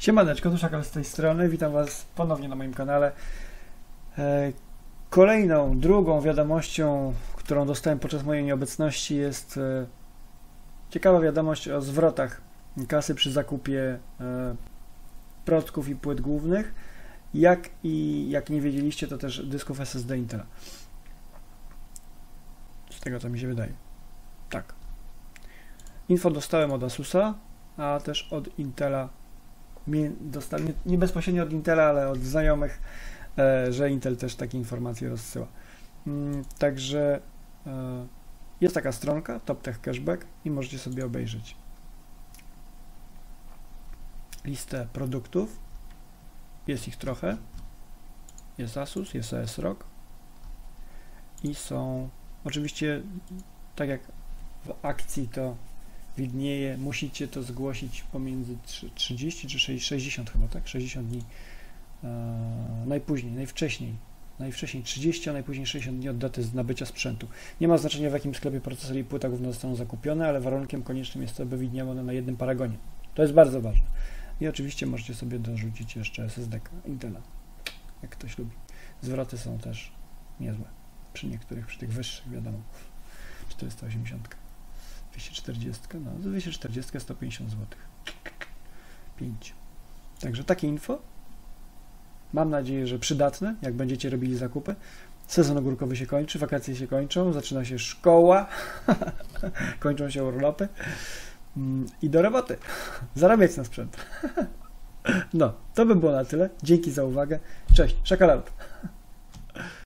Siemaneczko, tu Szakal z tej strony, witam Was ponownie na moim kanale. E, Kolejną, drugą wiadomością, którą dostałem podczas mojej nieobecności jest e, ciekawa wiadomość o zwrotach kasy przy zakupie e, procków i płyt głównych, jak i, jak nie wiedzieliście, to też dysków SSD Intela. Z tego co mi się wydaje. Tak. Info dostałem od Asusa, a też od Intela dostałem, nie, nie bezpośrednio od Intela, ale od znajomych, e, że Intel też takie informacje rozsyła. Mm, także e, jest taka stronka, TopTech Cashback i możecie sobie obejrzeć listę produktów. Jest ich trochę. Jest Asus, jest ASRock i są oczywiście tak jak w akcji to widnieje, musicie to zgłosić pomiędzy 30 czy 60 chyba, tak? 60 dni e, najpóźniej, najwcześniej. Najwcześniej 30, a najpóźniej 60 dni od daty nabycia sprzętu. Nie ma znaczenia w jakim sklepie procesor i płyta główna zostaną zakupione, ale warunkiem koniecznym jest to, by widniały one na jednym paragonie. To jest bardzo ważne. I oczywiście możecie sobie dorzucić jeszcze SSD Intela, jak ktoś lubi. Zwroty są też niezłe. Przy niektórych, przy tych wyższych, wiadomo. 480. 240, no 240, 150 zł. 5. Także takie info. Mam nadzieję, że przydatne, jak będziecie robili zakupy. Sezon ogórkowy się kończy, wakacje się kończą, zaczyna się szkoła, kończą się urlopy mm, i do roboty. Zarabiać na sprzęt. No, to by było na tyle. Dzięki za uwagę. Cześć, szakalarut.